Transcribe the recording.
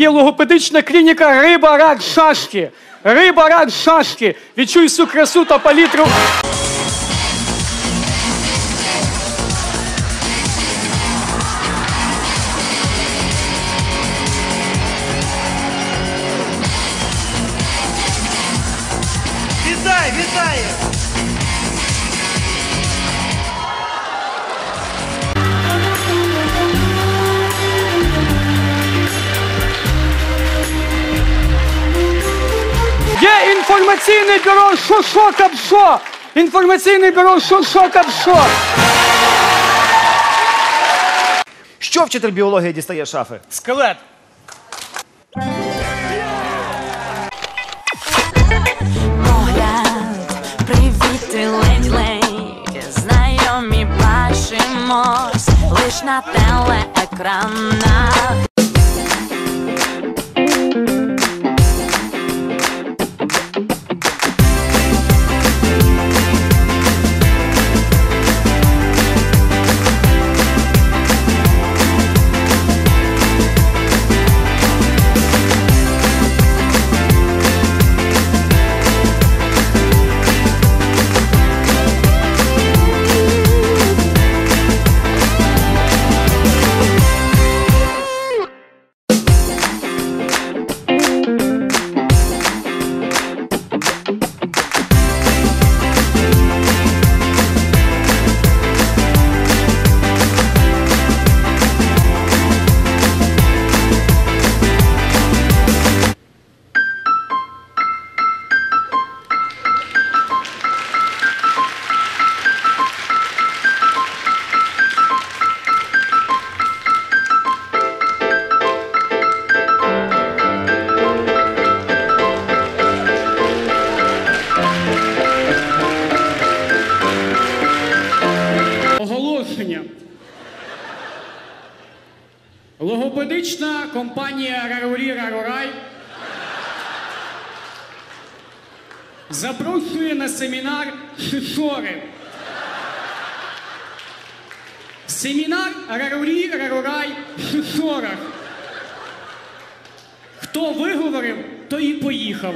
Є логопедична клініка Риба рак шашки. Риба рак шашки. Відчуй всю красу та палітру. Вітай, вітаю! Є інформаційне бюро Шо-шо Капшо. Інформаційне бюро Шо-шо Капшо. Що вчитель біології дістає з шафи? Скелет. погляд, привіт, і ледь-ледь знайомі бачимось лиш на телеекранах. Оголошення. Логопедична компанія Рарурі Рарурай запрошує на семінар Шишори. Семінар Рарурі Рарурай Шишорах. Хто виговорив, той і поїхав.